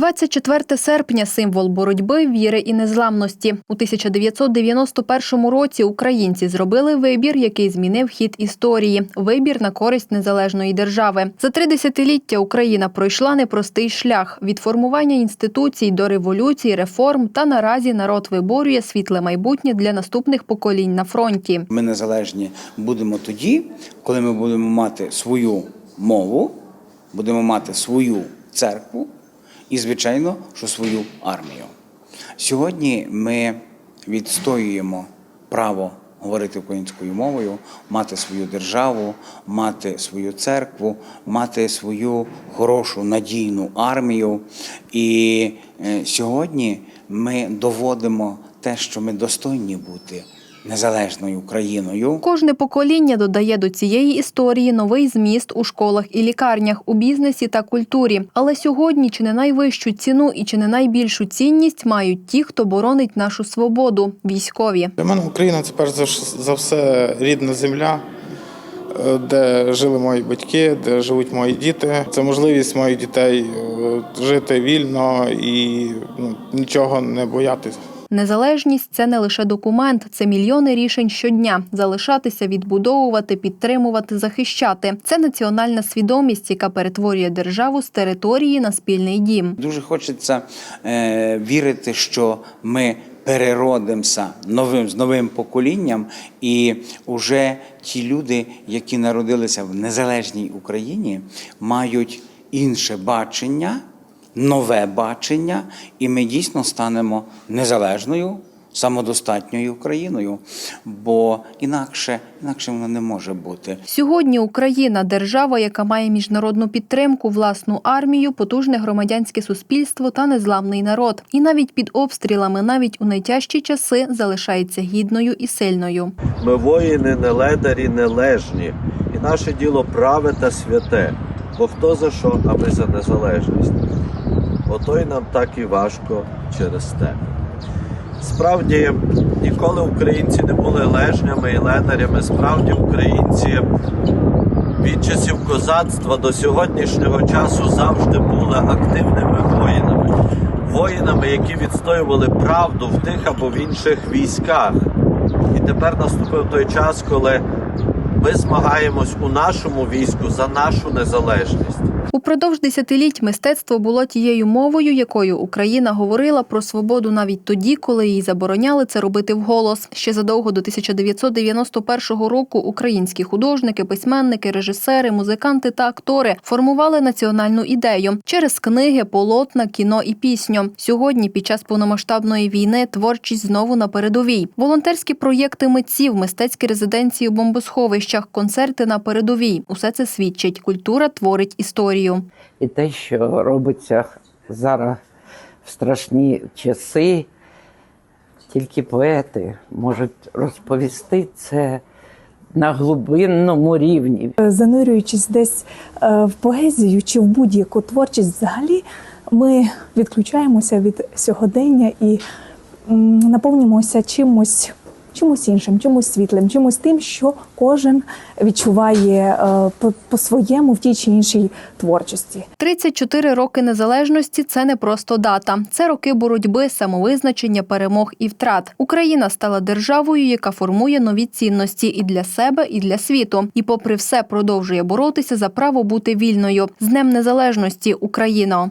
24 серпня – символ боротьби, віри і незламності. У 1991 році українці зробили вибір, який змінив хід історії – вибір на користь незалежної держави. За три десятиліття Україна пройшла непростий шлях – від формування інституцій до революцій, реформ, та наразі народ виборює світле майбутнє для наступних поколінь на фронті. Ми незалежні будемо тоді, коли ми будемо мати свою мову, будемо мати свою церкву і, звичайно, що свою армію. Сьогодні ми відстоюємо право говорити українською мовою, мати свою державу, мати свою церкву, мати свою хорошу надійну армію. І е, сьогодні ми доводимо те, що ми достойні бути незалежною Україною. Кожне покоління додає до цієї історії новий зміст у школах і лікарнях, у бізнесі та культурі. Але сьогодні чи не найвищу ціну і чи не найбільшу цінність мають ті, хто боронить нашу свободу військові. Для мене Україна це перш за все рідна земля, е, де жили мої батьки, де живуть мої діти. Це можливість моїх дітей е, жити вільно і ну, нічого не боятися. Незалежність це не лише документ, це мільйони рішень щодня. Залишатися, відбудовувати, підтримувати, захищати. Це національна свідомість, яка перетворює державу з території на спільний дім. Дуже хочеться е, вірити, що ми переродимося новим з новим поколінням, і вже ті люди, які народилися в незалежній Україні, мають інше бачення, нове бачення, і ми дійсно станемо незалежною. Самодостатньою Україною, бо інакше інакше воно не може бути. Сьогодні Україна держава, яка має міжнародну підтримку, власну армію, потужне громадянське суспільство та незламний народ. І навіть під обстрілами, навіть у найтяжчі часи, залишається гідною і сильною. Ми воїни не ледарі, не лежні, і наше діло праве та святе. Бо хто за що, а ми за незалежність. Ото й нам так і важко через те. Справді, ніколи українці не були лежнями і ледарями. Справді, українці від часів козацтва до сьогоднішнього часу завжди були активними воїнами. Воїнами, які відстоювали правду в тих або в інших військах. І тепер наступив той час, коли ми змагаємось у нашому війську за нашу незалежність. Упродовж десятиліть мистецтво було тією мовою, якою Україна говорила про свободу навіть тоді, коли їй забороняли це робити вголос. Ще задовго до 1991 року українські художники, письменники, режисери, музиканти та актори формували національну ідею через книги, полотна, кіно і пісню. Сьогодні, під час повномасштабної війни, творчість знову на передовій. Волонтерські проєкти митців, мистецькі резиденції у бомбосховищах, концерти на передовій. Усе це свідчить. Культура творить історію. І те, що робиться зараз в страшні часи, тільки поети можуть розповісти це на глибинному рівні. занурюючись десь е, в поезію чи в будь-яку творчість, взагалі ми відключаємося від сьогодення і м, наповнюємося чимось. Чимось іншим, чимось світлим, чимось тим, що кожен відчуває е, по- по-своєму в тій чи іншій творчості. 34 роки незалежності це не просто дата. Це роки боротьби, самовизначення, перемог і втрат. Україна стала державою, яка формує нові цінності і для себе, і для світу. І, попри все, продовжує боротися за право бути вільною. З Днем Незалежності Україна!